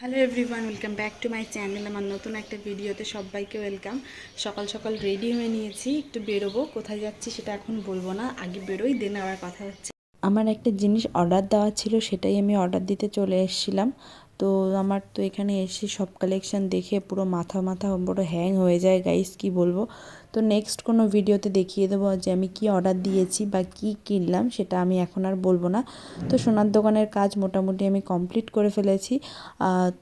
Hello everyone welcome back to my channel আমার নতুন একটা ভিডিওতে সবাইকে ওয়েলকাম সকাল সকাল রেডি হয়ে নিয়েছি, একটু বেরোবো, কোথায় যাচ্ছি সেটা এখন বলব না, আগে বেরোই দেন আবার কথা হচ্ছে। আমার একটা জিনিস অর্ডার দেওয়া ছিল, সেটাই আমি অর্ডার দিতে চলে এসেছিলাম। তো আমার তো এখানে এসে সব কালেকশন দেখে পুরো মাথা মাথা পুরো হ্যাং হয়ে যায় গাইস কি বলব? তো নেক্সট কোনো ভিডিওতে দেখিয়ে দেবো যে আমি কি অর্ডার দিয়েছি বা কি কিনলাম সেটা আমি এখন আর বলব না। তো সোনার দোকানের কাজ মোটামুটি আমি কমপ্লিট করে ফেলেছি।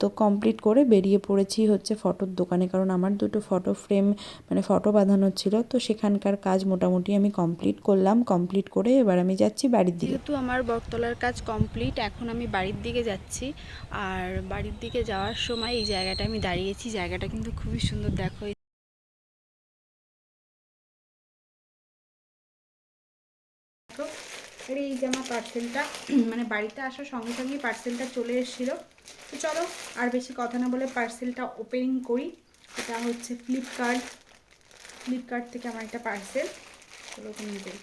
তো কমপ্লিট করে বেরিয়ে পড়েছি হচ্ছে ফটোর দোকানে কারণ আমার দুটো ফটো ফ্রেম মানে ফটো বাঁধানো ছিল তো সেখানকার কাজ মোটামুটি আমি কমপ্লিট করলাম। কমপ্লিট করে এবার আমি যাচ্ছি বাড়ির দিকে। যেহেতু আমার বটতলার কাজ কমপ্লিট এখন আমি বাড়ির দিকে যাচ্ছি। আর বাড়ির দিকে যাওয়ার সময় এই জায়গাটা আমি দাঁড়িয়েছি। জায়গাটা কিন্তু খুবই সুন্দর দেখো, আর এই যে আমার পার্সেলটা মানে বাড়িতে আসার সঙ্গে সঙ্গেই পার্সেলটা চলে এসেছিল। তো চলো, আর বেশি কথা না বলে পার্সেলটা ওপেনিং করি। এটা হচ্ছে ফ্লিপকার্ট ফ্লিপকার্ট থেকে আমার একটা পার্সেল চলো ওপেনিং করি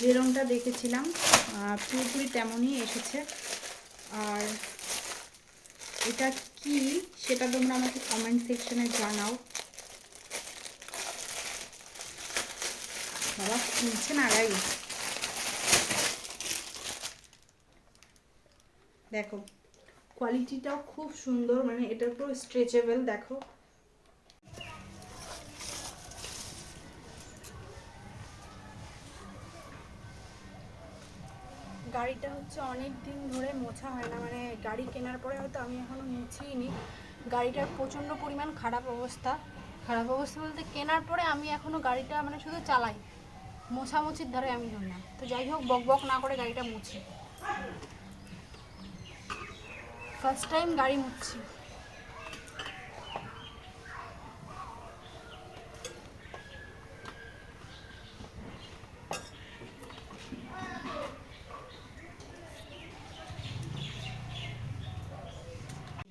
যে রঙটা দেখেছিলাম পুরোপুরি তেমনই এসেছে। আর এটা কি সেটা তোমরা আমাকে কমেন্ট সেকশনে জানাও। বাবা খুলছে না গাই দেখো কোয়ালিটিটাও খুব সুন্দর মানে এটার পুরো স্ট্রেচেবল দেখো গাড়িটা হচ্ছে অনেক দিন ধরে মোছা হয় না। মানে গাড়ি কেনার পরে হয়তো আমি এখনও মুছিই নি গাড়িটার প্রচণ্ড পরিমাণ খারাপ অবস্থা। খারাপ অবস্থা বলতে কেনার পরে আমি এখনও গাড়িটা মানে শুধু চালাই। মোছামুছির ধারে আমি হই না তো যাই হোক, বক বক না করে গাড়িটা মুছি। ফার্স্ট টাইম গাড়ি মুছছি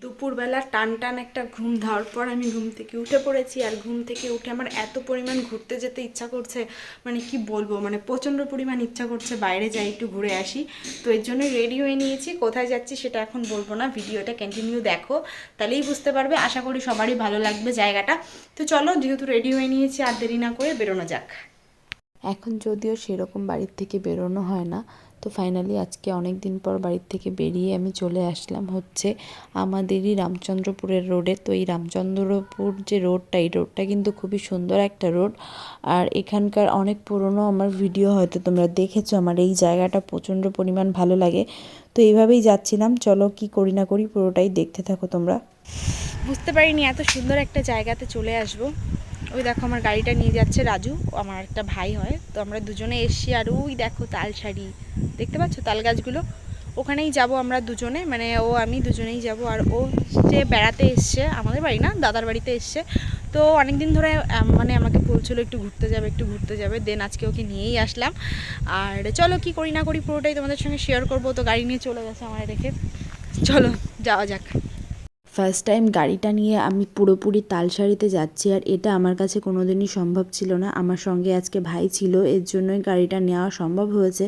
দুপুরবেলা টান টান একটা ঘুম ধাওয়ার পর আমি ঘুম থেকে উঠে পড়েছি আর ঘুম থেকে উঠে আমার এত পরিমাণ ঘুরতে যেতে ইচ্ছা করছে মানে কি বলব মানে প্রচণ্ড পরিমাণ ইচ্ছা করছে বাইরে যাই, একটু ঘুরে আসি। তো এর জন্য রেডি হয়ে নিয়েছি, কোথায় যাচ্ছি সেটা এখন বলব না, ভিডিওটা কন্টিনিউ দেখো, তাহলেই বুঝতে পারবে, আশা করি সবারই ভালো লাগবে জায়গাটা। তো চলো, যেহেতু রেডি হয়ে নিয়েছি, আর দেরি না করে বেরোনো যাক। এখন যদিও সেরকম বাড়ির থেকে বেরোনো হয় না তো ফাইনালি আজকে অনেক দিন পর বাড়ির থেকে বেরিয়ে আমি চলে আসলাম হচ্ছে আমাদেরই রামচন্দ্রপুরের রোডে তো এই রামচন্দ্রপুর যে রোডটা এই রোডটা কিন্তু খুবই সুন্দর একটা রোড আর এখানকার অনেক পুরনো আমার ভিডিও হয়তো তোমরা দেখেছ, আমার এই জায়গাটা প্রচণ্ড পরিমাণ ভালো লাগে। তো এইভাবেই যাচ্ছিলাম, চলো কি করি না করি পুরোটাই দেখতে থাকো তোমরা। বুঝতে পারিনি এত সুন্দর একটা জায়গাতে চলে আসব। ওই দেখো আমার গাড়িটা নিয়ে যাচ্ছে রাজু আমার একটা ভাই হয়। তো আমরা দুজনে এসছি আর ওই দেখো তাল শাড়ি দেখতে পাচ্ছ তাল গাছগুলো? ওখানেই যাব আমরা দুজনে মানে ও আমি দুজনেই যাব। আর ও যে বেড়াতে এসছে, আমাদের বাড়ি না, দাদার বাড়িতে এসছে। তো অনেক দিন ধরে মানে আমাকে বলছিল একটু ঘুরতে যাবে, একটু ঘুরতে যাবে। দেন আজকে ওকে নিয়েই আসলাম। আর চলো, কি করি না করি পুরোটাই তোমাদের সঙ্গে শেয়ার করব। তো গাড়ি নিয়ে চলে গেছে আমার রেখে চলো, যাওয়া যাক। ফার্স্ট টাইম গাড়িটা নিয়ে আমি পুরোপুরি তালসারিতে যাচ্ছি আর এটা আমার কাছে কোনোদিনই সম্ভব ছিল না। আমার সঙ্গে আজকে ভাই ছিল, এর জন্যই গাড়িটা নেওয়া সম্ভব হয়েছে,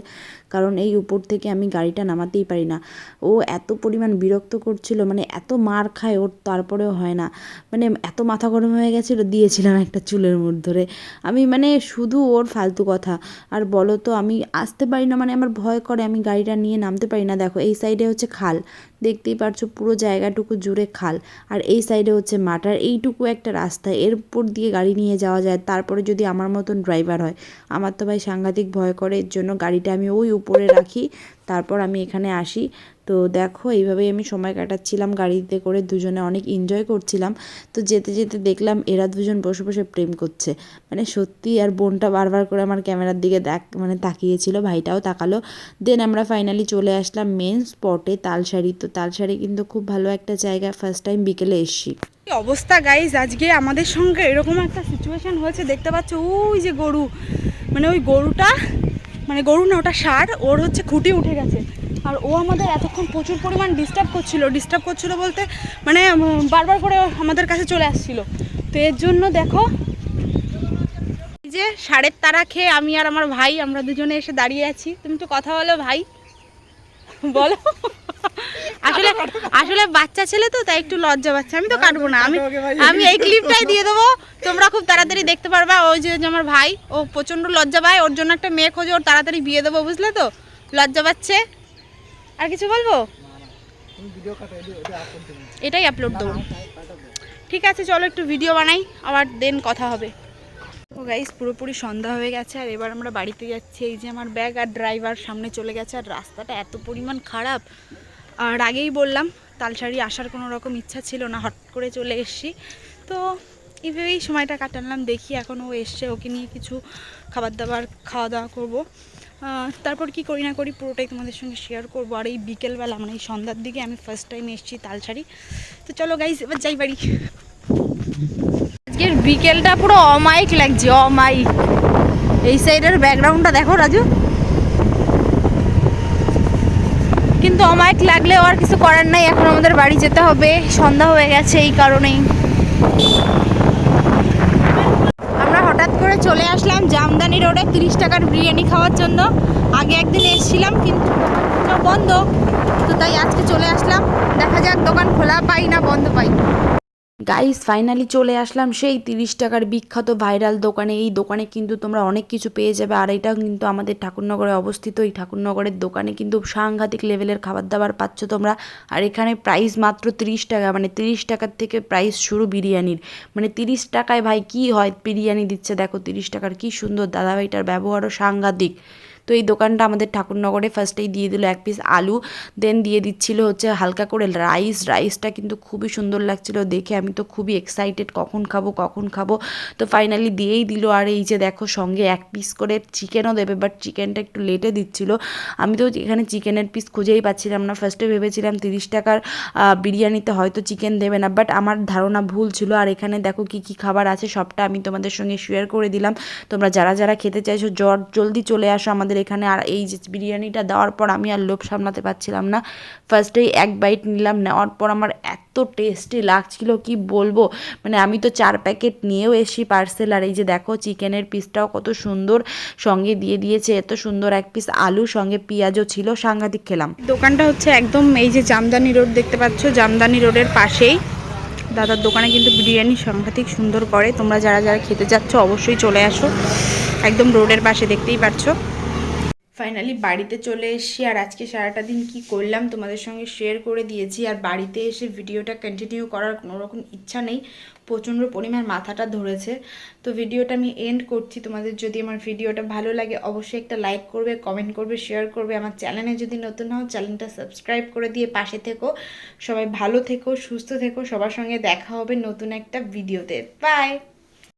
কারণ এই উপর থেকে আমি গাড়িটা নামাতেই পারি না। ও এত পরিমাণ বিরক্ত করছিল মানে এত মার খায় ওর, তারপরেও হয় না। মানে এত মাথা গরম হয়ে গেছিল, দিয়েছিলাম একটা চুলের মধ্যে ধরে। আমি মানে শুধু ওর ফালতু কথা। আর বলো তো, আমি আসতে পারি না মানে আমার ভয় করে আমি গাড়িটা নিয়ে নামতে পারি না। দেখো, এই সাইডে হচ্ছে খাল। দেখতেই পারছ পুরো জায়গাটুকু জুড়ে খাল। আর এই সাইডে হচ্ছে মাঠ আর এইটুকু একটা রাস্তা। এর উপর দিয়ে গাড়ি নিয়ে যাওয়া যায়, তারপরে যদি আমার মতন ড্রাইভার হয়। আমার তো ভাই সাংঘাতিক ভয় করে, এর জন্য গাড়িটা আমি ওই উপরে রাখি। তারপর আমি এখানে আসি। তো দেখো, এইভাবেই আমি সময় কাটাচ্ছিলাম গাড়িতে করে, দুজনে অনেক এনজয় করছিলাম। তো যেতে যেতে দেখলাম এরা দুজন বসে বসে প্রেম করছে। মানে সত্যি, আর বোনটা বারবার করে আমার ক্যামেরার দিকে দেখ মানে তাকিয়েছিল, ভাইটাও তাকালো। দেন আমরা ফাইনালি চলে আসলাম মেন স্পটে তালসারি তো তালসারি কিন্তু খুব ভালো একটা জায়গা ফার্স্ট টাইম বিকেলে এসছি। অবস্থা গাইজ আজকে আমাদের সঙ্গে এরকম একটা সিচুয়েশন হয়েছে, দেখতে পাচ্ছ? ওই যে গরু মানে ওই গরুটা মানে গরু না, ওটা সার, ওর হচ্ছে খুঁটি উঠে গেছে। আর ও আমাদের এতক্ষণ প্রচুর পরিমাণ ডিস্টার্ব করছিল ডিস্টার্ব করছিল বলতে মানে বারবার করে আমাদের কাছে চলে আসছিল। তো এর জন্য দেখো যে সারের তারা খেয়ে আমি আর আমার ভাই, আমরা দুজনে এসে দাঁড়িয়ে আছি। তুমি তো কথা বলো ভাই। বলো। আসলে আসলে বাচ্চা ছেলে তো তাই একটু লজ্জা পাচ্ছে। আমি তো কাটবো না। আমি আমি এই ক্লিপটাই দিয়ে দেবো। তোমরা খুব তাড়াতাড়ি দেখতে পারবা। ওই যে যে আমার ভাই ও প্রচণ্ড লজ্জা পায়। ওর জন্য একটা মেয়ে খোঁজে ওর তাড়াতাড়ি বিয়ে দেবো বুঝলে তো? লজ্জা পাচ্ছে। আর কিছু বলব? এটাই আপলোড দেবো। ঠিক আছে চলো একটু ভিডিও বানাই আবার দেন কথা হবে। ও গাইস পুরোপুরি সন্ধ্যা হয়ে গেছে আর এবার আমরা বাড়িতে যাচ্ছি। এই যে আমার ব্যাগ আর ড্রাইভার সামনে চলে গেছে আর রাস্তাটা এত পরিমাণ খারাপ। আর আগেই বললাম তালসারি আসার কোনো রকম ইচ্ছা ছিল না হট করে চলে এসছি। তো এইভাবেই সময়টা কাটালাম, দেখি এখন ও এসছে, ওকে নিয়ে কিছু খাবার দাবার খাওয়া দাওয়া করব তারপর কি করি না করি পুরোটাই তোমাদের সঙ্গে শেয়ার করব। আর এই বিকেলবেলা মানে এই সন্ধ্যার দিকে আমি ফার্স্ট টাইম এসেছি তালসারি তো চলো গাইস এবার যাই বাড়ি। আজকের বিকেলটা পুরো অমাইক লাগছে অমাইক এই সাইডের ব্যাকগ্রাউন্ডটা দেখো, রাজু। কিন্তু অমাইক লাগলেও আর কিছু করার নাই, এখন আমাদের বাড়ি যেতে হবে। সন্ধ্যা হয়ে গেছে এই কারণেই। আমরা হঠাৎ করে চলে আসলাম জামদানি রোডে তিরিশ টাকার বিরিয়ানি খাওয়ার জন্য। আগে একদিন এসেছিলাম, কিন্তু বন্ধ। তো তাই আজকে চলে আসলাম। দেখা যাক দোকান খোলা পাই না বন্ধ পাই। গাইস ফাইনালি চলে আসলাম সেই তিরিশ টাকার বিখ্যাত ভাইরাল দোকানে। এই দোকানে কিন্তু তোমরা অনেক কিছু পেয়ে যাবে আর এটা কিন্তু আমাদের ঠাকুরনগরে অবস্থিত। এই ঠাকুরনগরের দোকানে কিন্তু সাংঘাতিক লেভেলের খাবার দাবার পাচ্ছ তোমরা। আর এখানে প্রাইস মাত্র তিরিশ টাকা মানে তিরিশ টাকার থেকে প্রাইস শুরু বিরিয়ানির। মানে তিরিশ টাকায় ভাই কি হয়? বিরিয়ানি দিচ্ছে, দেখো তিরিশ টাকার কি সুন্দর দাদাভাইটার ব্যবহারও সাংঘাতিক। তো এই দোকানটা আমাদের ঠাকুরনগরে ফার্স্টেই দিয়ে দিল এক পিস আলু দেন দিয়ে দিচ্ছিল হচ্ছে হালকা করে রাইস রাইসটা কিন্তু খুবই সুন্দর লাগছিল দেখে, আমি তো খুবই এক্সাইটেড কখন খাব কখন খাব, তো ফাইনালি দিয়েই দিল, আর এই যে দেখো সঙ্গে এক পিস করে চিকেনও দেবে বাট চিকেনটা একটু লেটে দিচ্ছিল, আমি তো এখানে চিকেনের পিস খুঁজেই পাচ্ছিলাম না ফার্স্টে ভেবেছিলাম তিরিশ টাকার বিরিয়ানিতে হয়তো চিকেন দেবে না বাট আমার ধারণা ভুল ছিল, আর এখানে দেখো কি কি খাবার আছে সবটা আমি তোমাদের সঙ্গে শেয়ার করে দিলাম, তোমরা যারা যারা খেতে চাইছো জট জলদি চলে আসো আমাদের এখানে আর এই যে বিরিয়ানিটা দেওয়ার পর আমি আর লোভ সামলাতে পারছিলাম না। ফার্স্টেই এক বাইট নিলাম, নেওয়ার পর আমার এত টেস্টি লাগছিল, কি বলব? মানে আমি তো চার প্যাকেট নিয়েও এসি পার্সেল আর এই যে দেখো চিকেনের পিসটাও কত সুন্দর সঙ্গে দিয়ে দিয়েছে, এত সুন্দর এক পিস আলু সঙ্গে পেঁয়াজও ছিল, সাংঘাতিক খেলাম। দোকানটা হচ্ছে একদম এই যে জামদানি রোড দেখতে পাচ্ছ, জামদানি রোডের পাশেই। দাদার দোকানে কিন্তু বিরিয়ানি সাংঘাতিক সুন্দর করে, তোমরা যারা যারা খেতে যাচ্ছ অবশ্যই চলে আসো। একদম রোডের পাশে দেখতেই পাচ্ছ ফাইনালি বাড়িতে চলে এসেছি আর আজকে সারাটা দিন কি করলাম তোমাদের সঙ্গে শেয়ার করে দিয়েছি আর বাড়িতে এসে ভিডিওটা কন্টিনিউ করার কোনো রকম ইচ্ছা নেই, প্রচণ্ড পরিমাণ মাথাটা ধরেছে। তো ভিডিওটা আমি এন্ড করছি। তোমাদের যদি আমার ভিডিওটা ভালো লাগে অবশ্যই একটা লাইক করবে কমেন্ট করবে শেয়ার করবে। আমার চ্যানেলে যদি নতুন হও চ্যানেলটা সাবস্ক্রাইব করে দিয়ে পাশে থেকো। সবাই ভালো থেকো, সুস্থ থেকো। সবার সঙ্গে দেখা হবে নতুন একটা ভিডিওতে বাই